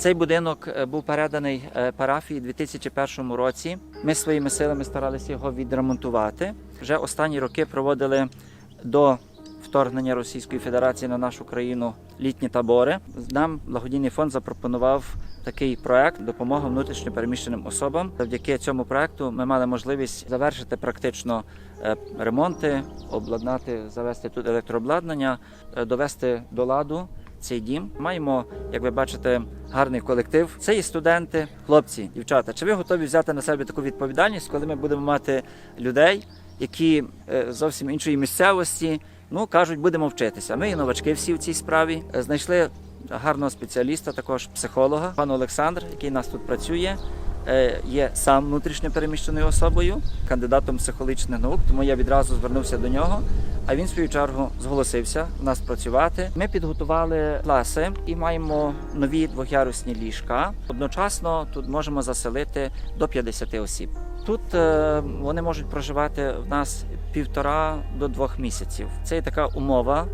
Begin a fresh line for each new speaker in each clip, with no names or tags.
Цей будинок е, був переданий е, парафії у 2001 році. Ми своїми силами старалися його відремонтувати. Вже останні роки проводили до вторгнення Російської Федерації на нашу країну літні табори. Нам благодійний фонд запропонував такий проект допомога внутрішньо переміщеним особам. Завдяки цьому проекту ми мали можливість завершити практично е, ремонти, обладнати, завести тут електрообладнання, довести до ладу цей дім. Маємо, як ви бачите, гарний колектив. Це і студенти, хлопці, дівчата. Чи ви готові взяти на себе таку відповідальність, коли ми будемо мати людей, які е, зовсім іншої місцевості? Ну кажуть, будемо вчитися. Ми і новачки всі в цій справі Е, знайшли гарного спеціаліста, також психолога, пан Олександр, який нас тут працює. е, Є сам внутрішньо переміщеною особою, кандидатом психологічних наук, тому я відразу звернувся до нього. А він в свою чергу зголосився у нас працювати. Ми підготували класи і маємо нові двохярусні ліжка. Одночасно тут можемо заселити до 50 осіб. Тут е, вони можуть проживати в нас півтора до двох місяців. Це є така умова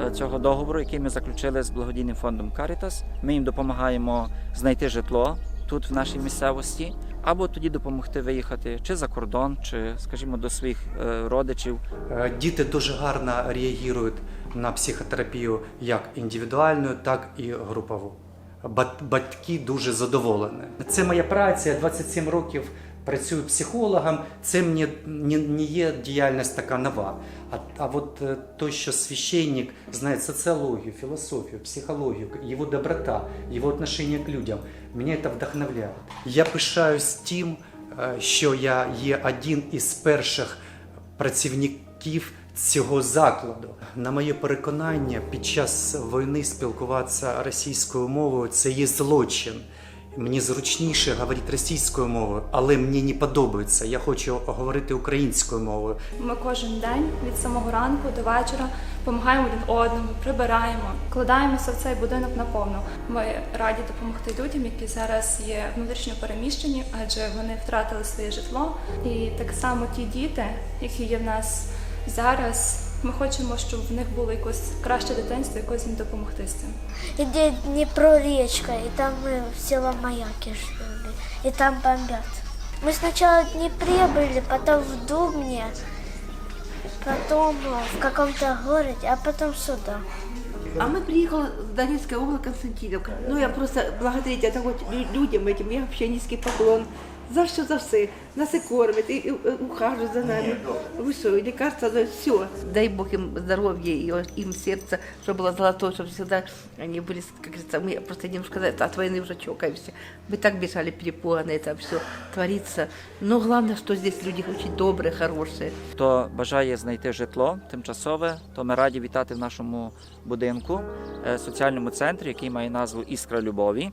е, цього договору, який ми заключили з благодійним фондом Caritas. Ми їм допомагаємо знайти житло тут в нашій місцевості, або тоді допомогти виїхати чи за кордон, чи, скажімо, до своїх е, родичів.
Е, Діти дуже гарно реагують на психотерапію як індивідуальну, так і групову. Бат- Батьки дуже задоволені. Це моя праця, я 27 років працюю психологом. Це мені не, не є діяльність така нова. А, а от е, то, що священник знає соціологію, філософію, психологію, його доброта, його отношення к людям, мене це вдохновляє. Я пишаюсь тим, е, що я є один із перших працівників цього закладу. На моє переконання, під час війни спілкуватися російською мовою це є злочин. Мені зручніше говорити російською мовою, але мені не подобається. Я хочу говорити українською мовою.
Ми кожен день від самого ранку до вечора допомагаємо один одному, прибираємо, вкладаємося в цей будинок наповну. Ми раді допомогти людям, які зараз є внутрішньо переміщені, адже вони втратили своє житло. І так само ті діти, які є в нас зараз. Ми хочемо, щоб в них було якось краще дитинство, якось їм допомогти з цим.
Где Днепро речка, и там мы в село Маяки жили, и там бомбят. Мы сначала в Днепре были, потом в Дубне, потом э, в каком-то городе, а потом сюда.
А мы приехали с Донецкой области Константиновка. Ну, я просто благодарить это вот лю- людям этим, я вообще низкий поклон. За що за все. Нас і кормять, і, і, і ухажують за нами. Ви що, і лікарства, за все. Дай Бог им здоровья, и им сердце, чтобы было золотое, чтобы всегда они были, как говорится, мы просто немножко от войны уже чокаемся. Мы так бежали перепуганные, это все творится. Но главное, что здесь люди очень добрые, хорошие.
Хто бажає знайти житло тимчасове, то ми раді вітати в нашому будинку, е, соціальному центрі, який має назву Іскра Любові.